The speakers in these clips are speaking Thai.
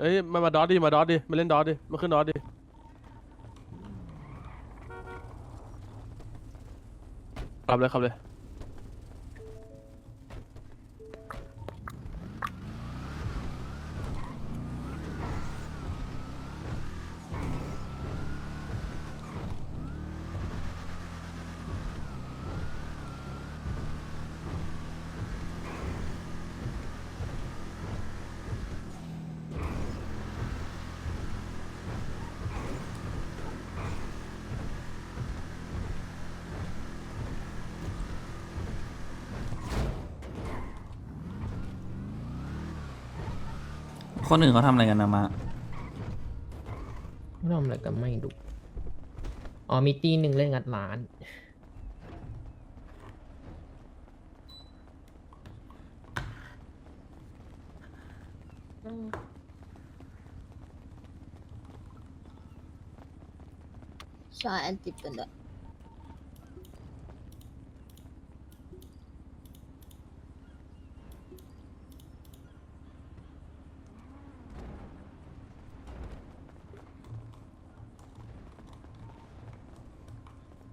เอ้ยมามาดอสดิมาดอสดิมาเล่นดอสดิมาขึ้นดอสดิขับเลยขับเลย คนอื่นเขาทำอะไรกันนะมาทำอะไรกันไม่ดูอ๋อมีตีหนึ่งเล่นงัดร้าน ใช่อันติดกันด้วย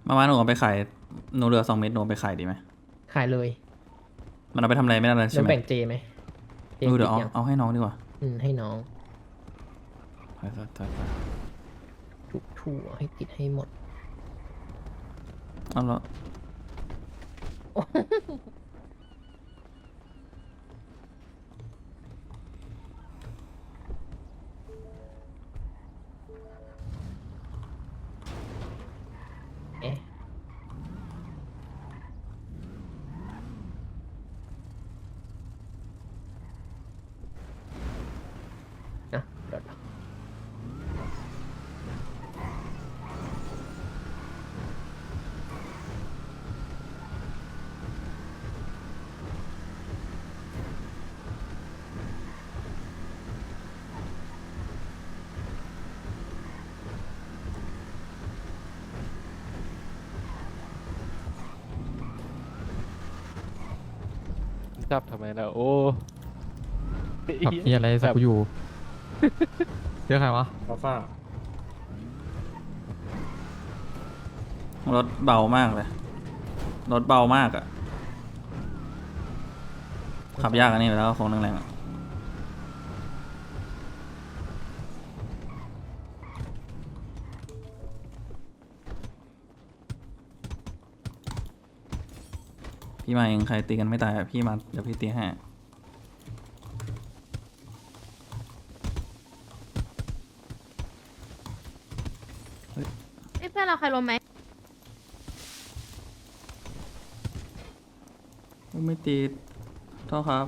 มามาหนูเอาไปขายหนูเหลือสองเม็ดหนูเอาไปขายดีไหมขายเลยมันเอาไปทำอะไรไม่ได้แล้วเดี๋ใช่ยวไหมแบ่งเจไหมเจเออเดี๋ยวเอาติยังเอาให้น้องดีกว่าอืมให้น้องไปไปไปไปทุกทั่วให้ติดให้หมด เอาละ จับทำไมล่ะโอ้ขับเฮียอะไรสักกูอยู่เจอใครวะฟ้าฟ้ารถเบามากเลย รถเบามากอะขับยากอันนี้ไปแล้วโค้งแรงๆ พี่มาเองใครตีกันไม่ตายอะพี่มาเดี๋ยวพี่ตีให้เอ้ยเพื่อนเราใครล้มไหมไม่ติดโทษครับ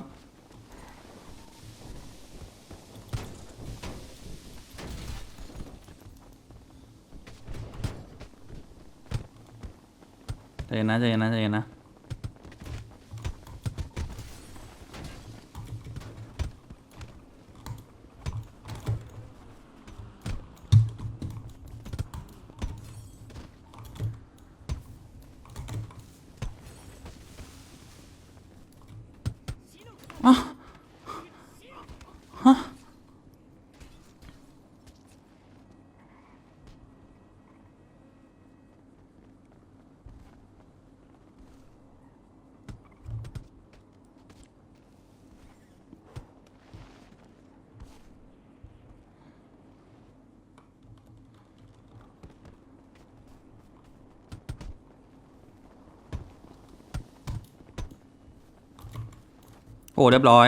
ใจเย็นนะใจเย็นนะใจเย็นนะ อ่ โอ้เรียบร้อย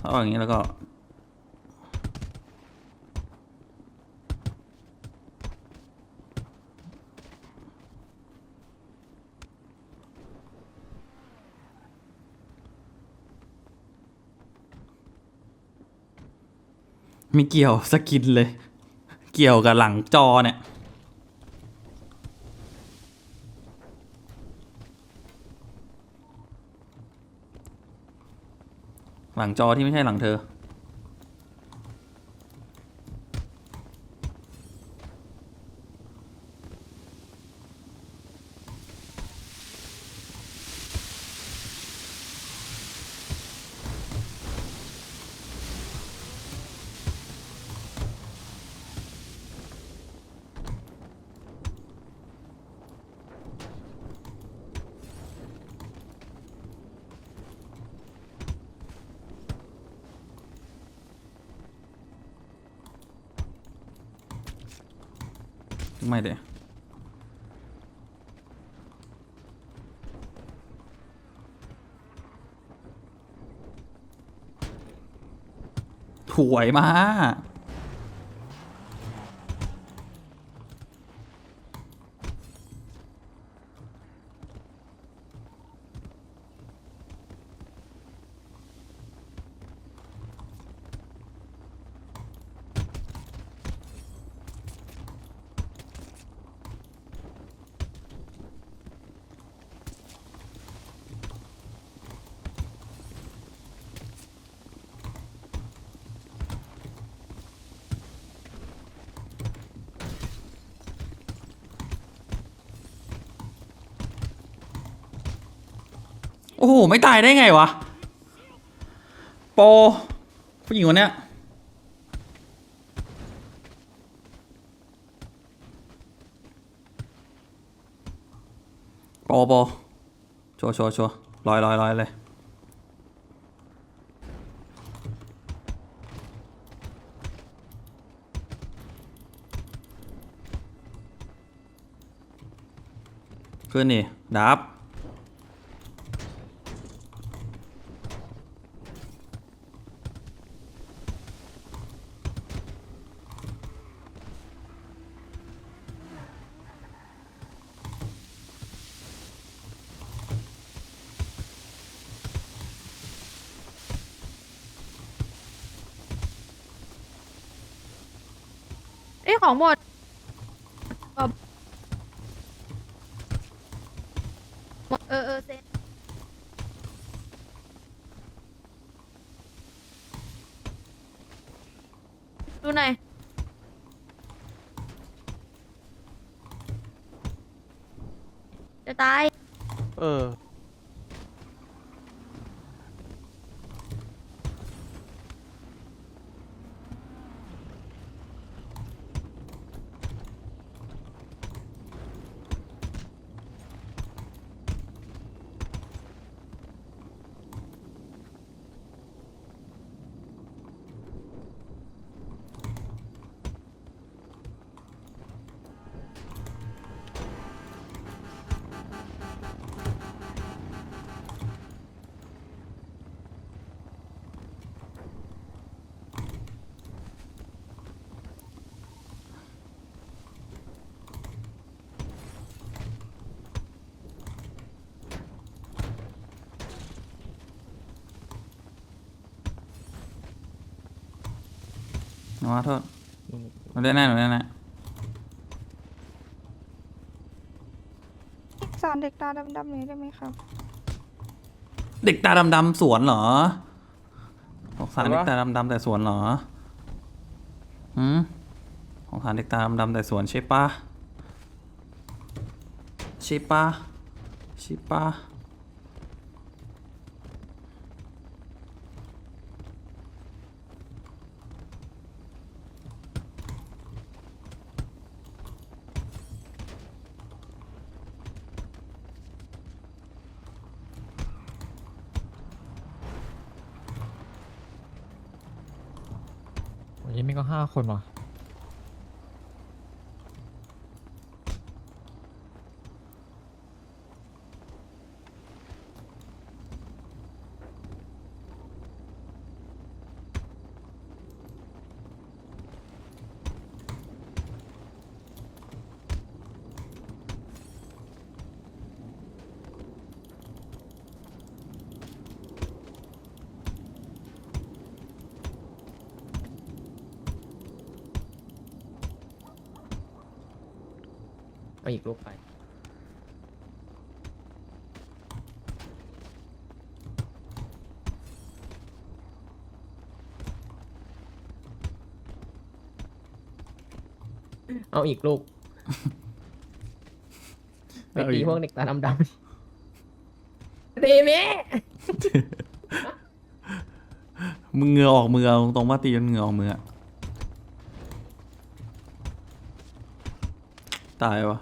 เอาอย่างนี้แล้วก็มีเกี่ยวสกินเลย เกี่ยวกับหลังจอเนี่ย หลังจอที่ไม่ใช่หลังเธอ ไม่เดี๋ยวถวยมา โอ้โห ไม่ตายได้ไงวะ โป ผู้หญิงคนเนี้ยโปโปชัวชัวชัวลอยลอยลอยเลยขึ้นนี่ดับ อ้ยของหมดเอาเออเออเซนดูหน่อยจะตาย เออ หนูขอโทษหนูได้แน่หนูได้แน่สอนเด็กตาดำๆนี้ได้ไหมครับ เด็กตาดำๆสวนเหรอสงสารอะไรเด็วะกตาดำๆแต่สวนเหรอหืมสงสารเด็กตาดำๆแต่สวนใช่ปะใช่ปะใช่ปะ นี้ไม่ก็ห้าคนว่ะ เอาอีกลูกไป เอาอีกลูก ไปเอาตีอีก พวกเด็กตาดำๆตีแม่มึงเหงื่อออกมือเอาตรงๆว่าตีจนเหงื่อออกมืออะตายวะ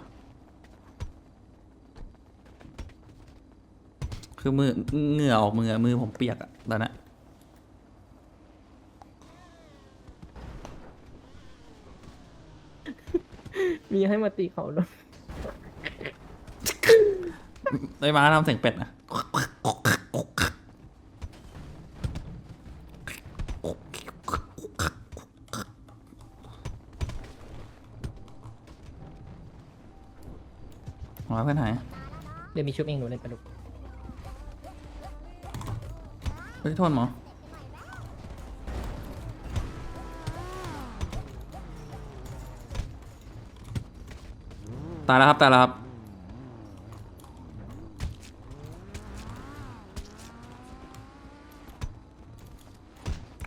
คือมือเหงื่อออกมืออะมือผมเปียกอะตอนนั้นมีให้มาตีเขาด้วยได้มาทำเสียงเป็ดนะมาเพื่อนหายเดี๋ยวมีชุบเองหนูเล่นปลาดุก ยโทษหมอตายแล้วครับตายแล้วครับ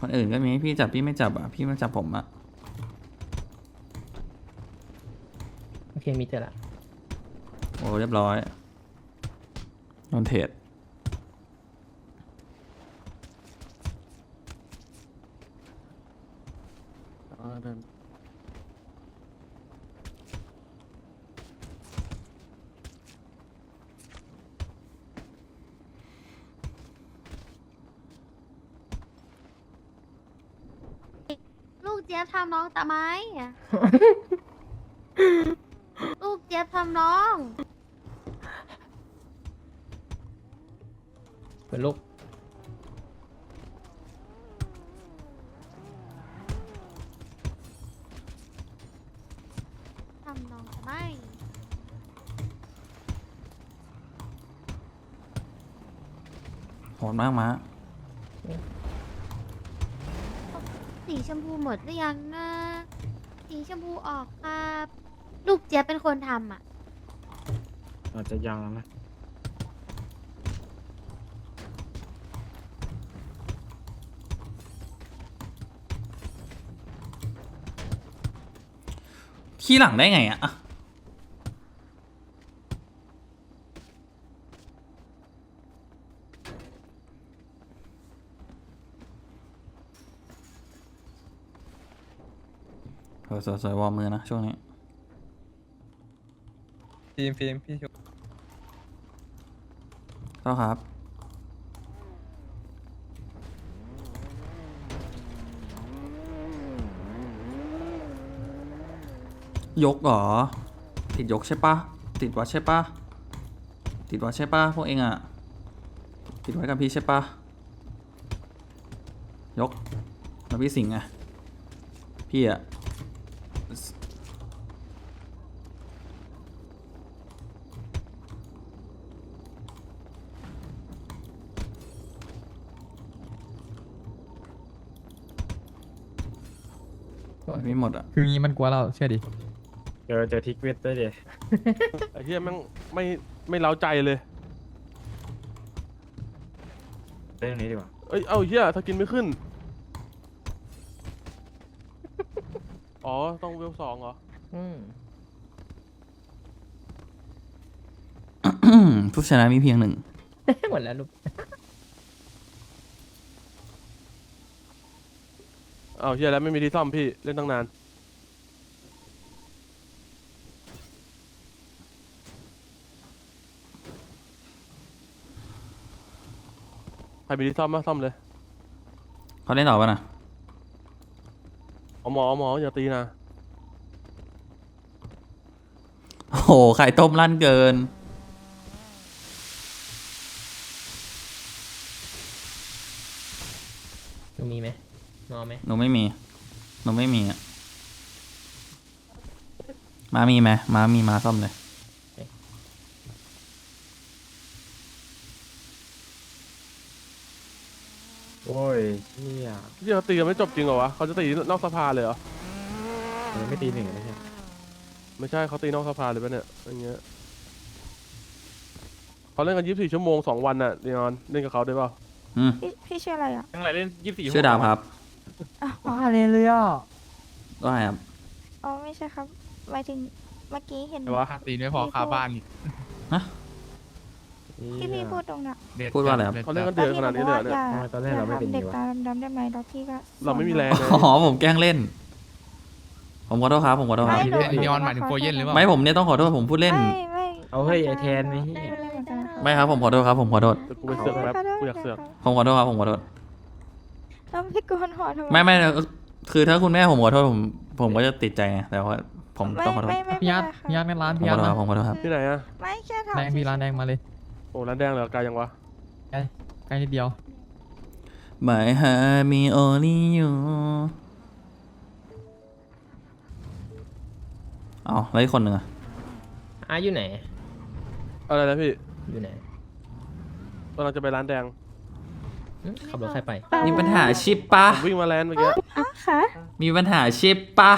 คนอื่นก็มีพี่จับพี่ไม่จับอะพี่ไม่จับผมอะโอเคมีเจอละโอ้เรียบร้อยโดนเทรด อ่าเดินลูกเจี๊ยบทำน้องตาไม้อะลูกเจี๊ยบทำน้องเหมือนลูก ทำน้องตาไม้ โห ดมากมาสีชมพูหมดหรือยังนะ สีชมพูออกครับ ลูกเจี๊ยบเป็นคนทำอะ อาจจะยังนะ ขี้หลังได้ไงอะอะ เออสวยๆวอร์มมือนะช่วงนี้ฟิล์มฟิล์มพี่ชมเท่าครับ ยกเหรอ ติดยกใช่ปะติดวัดใช่ปะติดวัดใช่ปะพวกเองอะติดไว้กับพี่ใช่ปะยกแล้วพี่สิงห์อะพี่อะ ไม่หมดอะคืองี้มันกลัวเราเชื่อดิเจอเจอทิกเวทด้วยดิไอ้เหี้ยแม่งไม่ไม่เล้าใจเลยเรื่องนี้ดีกว่าเอ้ย เอ้าเหี้ยถ้ากินไม่ขึ้น อ๋อ ต้องเวลสองเหรอ อืมผู้ชนะมีเพียงหนึ่ง หมดแล้วลูก เอ้าเหี้ยแล้วไม่มีที่ซ่อมพี่เล่นตั้งนานใครมีที่ซ่อมมาซ่อมเลยเขาเล่นต่อป่ะนะเอาหมอเอาหมออย่าตีนะ โอ้โหไข่ต้มลั่นเกิน หนูมีไหม นอนไหมหนูไม่มีหนูไม่มีอะมามีไหมมามีมาซ่อมเลยโอ้ยเฮียเหี้ยเขาตีกันไม่จบจริงเหรอวะเขาจะตีนอกสภาเลยเหรอ มันไม่ตีหนึ่งเลยเนี่ยไม่ใช่เขาตีนอกสภาเลยปะเนี่ยอย่างเงี้ยเขาเล่นกันยี่สิบสี่ชั่วโมงสองวันน่ะเรียนเล่นกับเขาได้เปล่าอืมพี่พี่ชื่ออะไรอะยังไงเล่นยี่สิบสี่ชื่อดาวครับ อ๋ออะไรเลยอะก็ไงครับอ๋อไม่ใช่ครับหมายถึงเมื่อกี้เห็น แต่ว่าตีไม่พอคาบ้านอีกที่พี่พูดตรงน่ะพูดว่าอะไรครับ เขาเล่นกันเดือดขนาดนี้เลยเหรอเนี่ยอย่าทำไมตอนแรกเราไม่เป็นอย่าทำเด็กดีวะ ตาดำๆได้ไหมแล้วพี่ก็เราไม่มีแรงเลยอ๋อผมแกล้งเล่น ผมขอโทษครับผมขอโทษครับไม่หนูไอ้นีออนหมายถึงโฟเย็นหรือเปล่า ไม่ผมเนี่ยต้องขอโทษผมพูดเล่น ไม่ไม่เอาเฮ้ยไอแทนไอ้เฮียไม่เหมือนกันครับไม่ครับผมขอโทษครับผมขอโทษ แต่กูไปเสือกแป๊บกูอยากเสือก ผมขอโทษครับผมขอโทษ แล้วพี่โกนหัวทำไมไม่ไม่คือถ้าคุณแม่ผมขอโทษผมผมก็จะติดใจไงแต่ว่าผมไม่ต้องขอโทษไม่ไม่พี่ยัดเป็นไรพี่ยัดในร้านผมพี่ขยัอดโทษคมารับผมขอโทษครับ ที่ไหนอะไม่แค่ถามแดงพี่ร้านแดงมาเลยโอ้ร้านแดงเหรอไกลยังวะใกล้นิดเดียว My heart me only you เอาแล้วอีกคนหนึ่งอะอะอยู่ไหน อะไรนะพี่อยู่ไหนกำลังจะไปร้านแดงหึ ขับรถใครไป มีปัญหาชิปปะผมวิ่งมาแลนด์เมื่อกี้อะค่ะมีปัญหาชิปปะ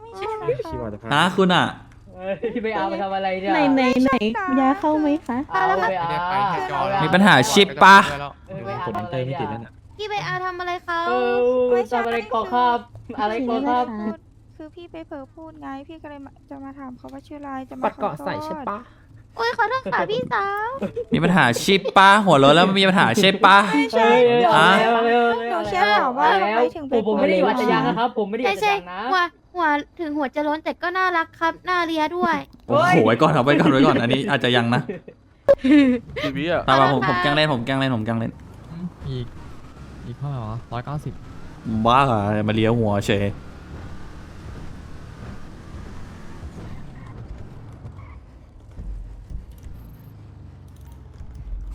ไม่ใช่ค่ะชิวาจะพาฮะคุณอะพี่ไปเอาไปทำอะไรเนี่ยไหนไหนไหนยาเข้าไหมคะเอาไปไม่ได้ไปแค่จอแล้วมีปัญหาชิปปะผมอินเตอร์ไม่ติดแล้วน่ะพี่ไปเอาทำอะไรเขาเออทำอะไรกอครับ อะไรกอครับพูดคือพี่ไปเผลอพูดไง พี่ก็เลยมาจะมาถามเขาว่าชื่ออะไรจะมาปัดเกาะขอโทษใส่ใช่ปะ โอ้ยขอโทษค่ะพี่สาว มีปัญหาชิปปะหัวรถแล้วมันมีปัญหาชิปปะไม่ใช่เออเอาแล้วเอาแล้วหนูแค่ถามว่าทำไมถึงไปผมผมไม่ได้อยู่พูอัจฉริยะนะครับ ผมไม่ได้อใช่ยู่อัจฉใช่ริยะนะหัวหัวถึงหัวจะล้นแต่ก็น่ารักครับน่าเลียด้วย โอ้โหไว้ก่อนครับไว้ก่อนไว้ก่อนอันนี้อาจจะยังนะทีวีอะตามมาผมผมแกล้งเล่นผมแกล้งเล่นผมแกล้งเล่นอีก อีกเท่าไหร่วะร้อยเก้าสิบบ้าเหรอมาเลี้ยวหัวเฉย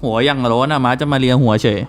หัวยังโลนะมาจะมาเลียหัวเฉย